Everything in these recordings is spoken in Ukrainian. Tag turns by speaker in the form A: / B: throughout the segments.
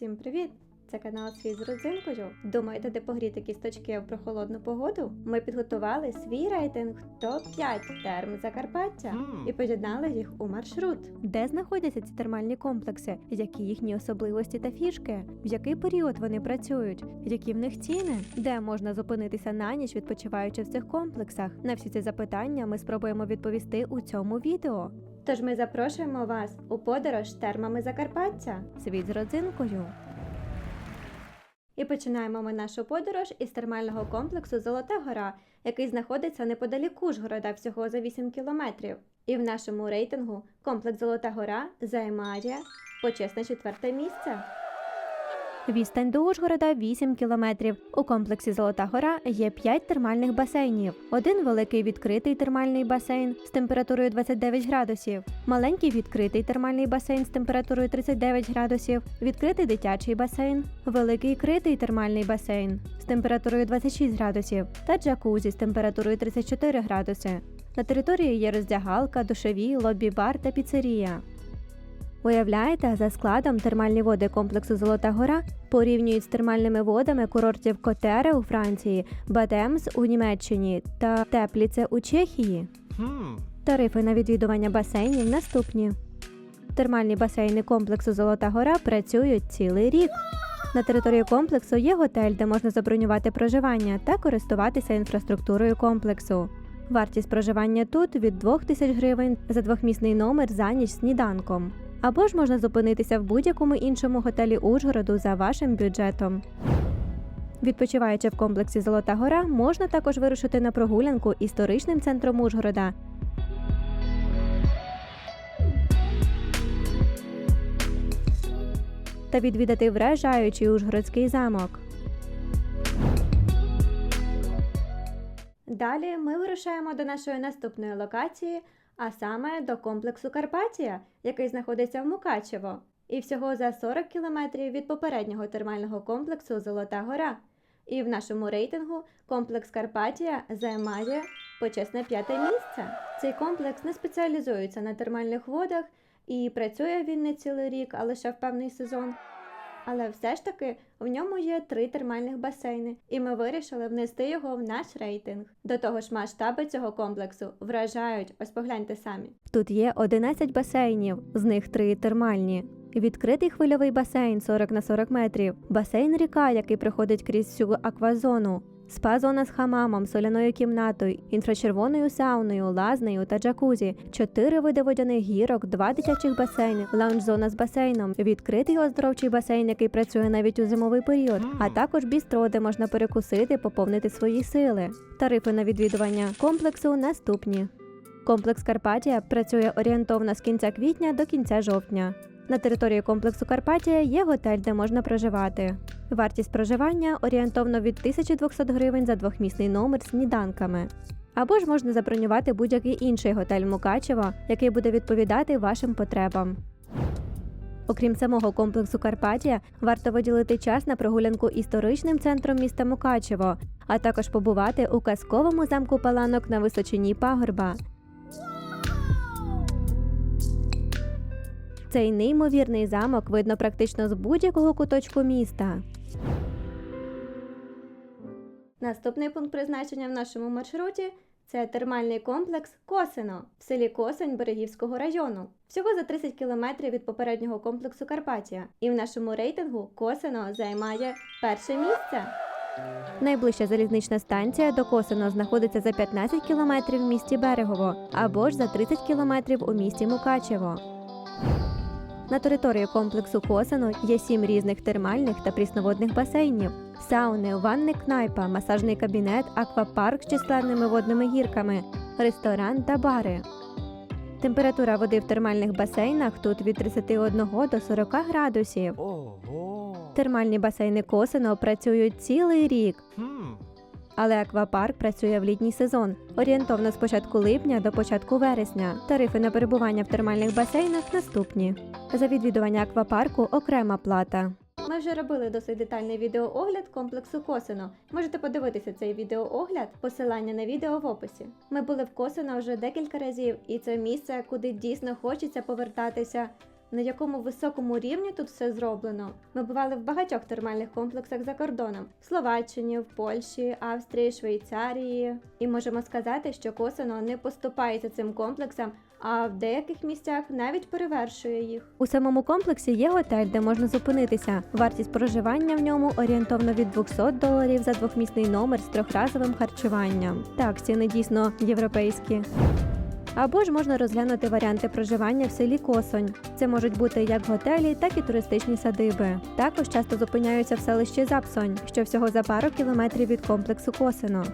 A: Всім привіт! Це канал Свій з родзинкою. Думаєте, де погріти кісточки в прохолодну погоду? Ми підготували свій рейтинг топ-5 терм Закарпаття і поєднали їх у маршрут. Де знаходяться ці термальні комплекси? Які їхні особливості та фішки? В який період вони працюють? Які в них ціни? Де можна зупинитися на ніч, відпочиваючи в цих комплексах? На всі ці запитання ми спробуємо відповісти у цьому відео. Тож ми запрошуємо вас у подорож термами Закарпаття. Світ з родзинкою. І починаємо ми нашу подорож із термального комплексу Золота Гора, який знаходиться неподалік Ужгорода всього за 8 кілометрів. І в нашому рейтингу комплекс Золота Гора займає почесне четверте місце. Відстань до Ужгорода 8 кілометрів. У комплексі Золота Гора є 5 термальних басейнів. Один великий відкритий термальний басейн з температурою 29 градусів, маленький відкритий термальний басейн з температурою 39 градусів, відкритий дитячий басейн, великий критий термальний басейн з температурою 26 градусів та джакузі з температурою 34 градуси. На території є роздягалка, душові, лобі-бар та піцерія. Уявляєте, за складом термальні води комплексу Золота Гора порівнюють з термальними водами курортів Котере у Франції, Бадемс у Німеччині та Тепліце у Чехії.
B: Hmm.
A: Тарифи на відвідування басейнів наступні. Термальні басейни комплексу Золота Гора працюють цілий рік. На території комплексу є готель, де можна забронювати проживання та користуватися інфраструктурою комплексу. Вартість проживання тут від 2 тисяч гривень за двохмісний номер за ніч сніданком. Або ж можна зупинитися в будь-якому іншому готелі Ужгороду за вашим бюджетом. Відпочиваючи в комплексі Золота Гора, можна також вирушити на прогулянку історичним центром Ужгорода та відвідати вражаючий Ужгородський замок. Далі ми вирушаємо до нашої наступної локації, а саме до комплексу Карпатія, який знаходиться в Мукачево, і всього за 40 кілометрів від попереднього термального комплексу Золота Гора. І в нашому рейтингу комплекс Карпатія займає почесне п'яте місце. Цей комплекс не спеціалізується на термальних водах і працює він не цілий рік, а лише в певний сезон. Але все ж таки в ньому є три термальних басейни, і ми вирішили внести його в наш рейтинг. До того ж, масштаби цього комплексу вражають. Ось погляньте самі. Тут є 11 басейнів, з них три термальні. Відкритий хвильовий басейн 40 на 40 метрів, басейн ріка, який проходить крізь всю аквазону, спа-зона з хамамом, соляною кімнатою, інфрачервоною сауною, лазнею та джакузі, чотири види водяних гірок, два дитячих басейни, лаунж-зона з басейном, відкритий оздоровчий басейн, який працює навіть у зимовий період, а також бістро, де можна перекусити, поповнити свої сили. Тарифи на відвідування комплексу наступні. Комплекс Карпатія працює орієнтовно з кінця квітня до кінця жовтня. На території комплексу Карпатія є готель, де можна проживати. Вартість проживання орієнтовно від 1200 гривень за двохмісний номер з сніданками. Або ж можна забронювати будь-який інший готель Мукачево, який буде відповідати вашим потребам. Окрім самого комплексу Карпатія, варто виділити час на прогулянку історичним центром міста Мукачево, а також побувати у казковому замку Паланок на височині пагорба. Цей неймовірний замок видно практично з будь-якого куточку міста. Наступний пункт призначення в нашому маршруті це термальний комплекс Косино в селі Косень Берегівського району. Всього за 30 кілометрів від попереднього комплексу Карпатія. І в нашому рейтингу Косино займає перше місце. Найближча залізнична станція до Косино знаходиться за 15 кілометрів в місті Берегово або ж за 30 кілометрів у місті Мукачево. На території комплексу Косино є сім різних термальних та прісноводних басейнів, сауни, ванни кнайпа, масажний кабінет, аквапарк з численними водними гірками, ресторан та бари. Температура води в термальних басейнах тут від 31 до 40 градусів. Термальні басейни Косино працюють цілий рік. Але аквапарк працює в літній сезон, орієнтовно з початку липня до початку вересня. Тарифи на перебування в термальних басейнах наступні. За відвідування аквапарку окрема плата. Ми вже робили досить детальний відеоогляд комплексу Косино. Можете подивитися цей відеоогляд, посилання на відео в описі. Ми були в Косино вже декілька разів, і це місце, куди дійсно хочеться повертатися на якому високому рівні тут все зроблено. Ми бували в багатьох термальних комплексах за кордоном: в Словаччині, в Польщі, Австрії, Швейцарії. І можемо сказати, що Косино не поступається цим комплексам, а в деяких місцях навіть перевершує їх. У самому комплексі є готель, де можна зупинитися. Вартість проживання в ньому орієнтовно від 200 доларів за двохмісний номер з трьохразовим харчуванням. Так, ціни дійсно європейські. Або ж можна розглянути варіанти проживання в селі Косонь. Це можуть бути як готелі, так і туристичні садиби. Також часто зупиняються в селищі Запсонь, що всього за пару кілометрів від комплексу Косино.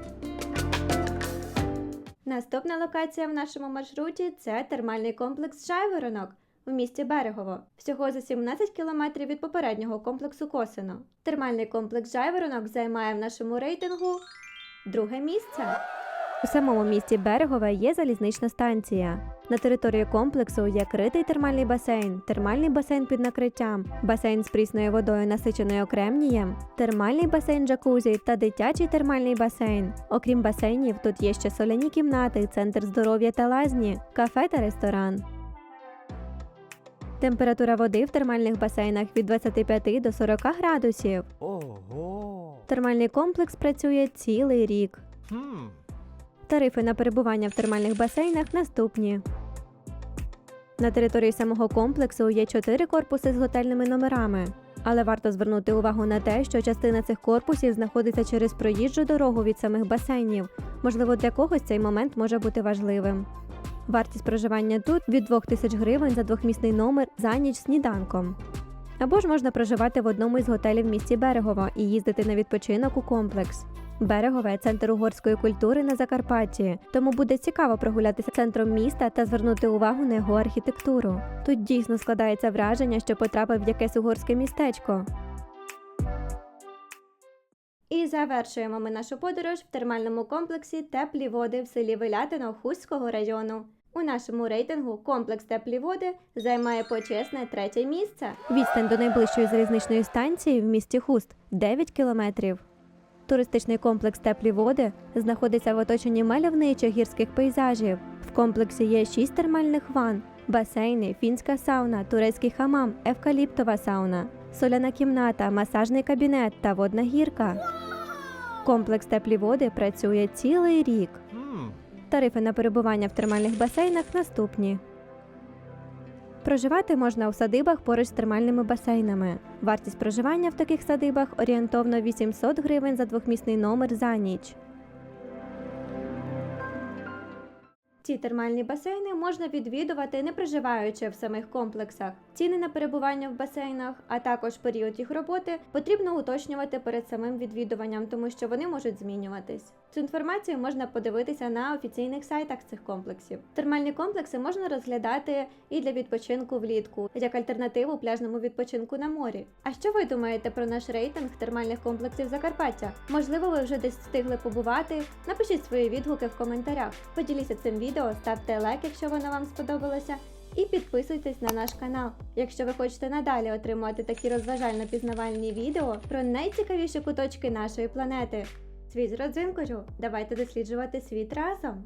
A: Наступна локація в нашому маршруті це термальний комплекс Жайворонок в місті Берегово, всього за 17 кілометрів від попереднього комплексу Косино. Термальний комплекс Жайворонок займає в нашому рейтингу друге місце. У самому місті Берегове є залізнична станція. На території комплексу є критий термальний басейн, термальний басейн під накриттям, басейн з прісною водою, насиченою кремнієм, термальний басейн джакузі та дитячий термальний басейн. Окрім басейнів, тут є ще соляні кімнати, центр здоров'я та лазні, кафе та ресторан. Температура води в термальних басейнах від 25 до 40 градусів.
B: Ого.
A: Термальний комплекс працює цілий рік.
B: Хм.
A: Тарифи на перебування в термальних басейнах наступні. На території самого комплексу є чотири корпуси з готельними номерами. Але варто звернути увагу на те, що частина цих корпусів знаходиться через проїжджу дорогу від самих басейнів. Можливо, для когось цей момент може бути важливим. Вартість проживання тут від 2000 гривень за двохмісний номер за ніч сніданком. Або ж можна проживати в одному із готелів в місті Берегово і їздити на відпочинок у комплекс. Берегове центр угорської культури на Закарпатті, тому буде цікаво прогулятися центром міста та звернути увагу на його архітектуру. Тут дійсно складається враження, що потрапив в якесь угорське містечко. І завершуємо ми нашу подорож в термальному комплексі Теплі води в селі Вилятино Хуського району. У нашому рейтингу комплекс теплі води займає почесне третє місце. Відстань до найближчої залізничної станції в місті Хуст 9 кілометрів. Туристичний комплекс Теплі води знаходиться в оточенні мальовничих гірських пейзажів. В комплексі є шість термальних ванн, басейни, фінська сауна, турецький хамам, евкаліптова сауна, соляна кімната, масажний кабінет та водна гірка. Комплекс Теплі води працює цілий рік. Тарифи на перебування в термальних басейнах наступні. Проживати можна у садибах поруч з термальними басейнами. Вартість проживання в таких садибах орієнтовно 800 гривень за двохмісний номер за ніч. Ці термальні басейни можна відвідувати, не проживаючи в самих комплексах. Ціни на перебування в басейнах, а також період їх роботи потрібно уточнювати перед самим відвідуванням, тому що вони можуть змінюватись. Цю інформацію можна подивитися на офіційних сайтах цих комплексів. Термальні комплекси можна розглядати і для відпочинку влітку, як альтернативу пляжному відпочинку на морі. А що ви думаєте про наш рейтинг термальних комплексів Закарпаття? Можливо, ви вже десь встигли побувати? Напишіть свої відгуки в коментарях. Поділіться цим відео, ставте лайк, якщо воно вам сподобалося. І підписуйтесь на наш канал, якщо ви хочете надалі отримувати такі розважально-пізнавальні відео про найцікавіші куточки нашої планети. Світ з родзинкою, давайте досліджувати світ разом!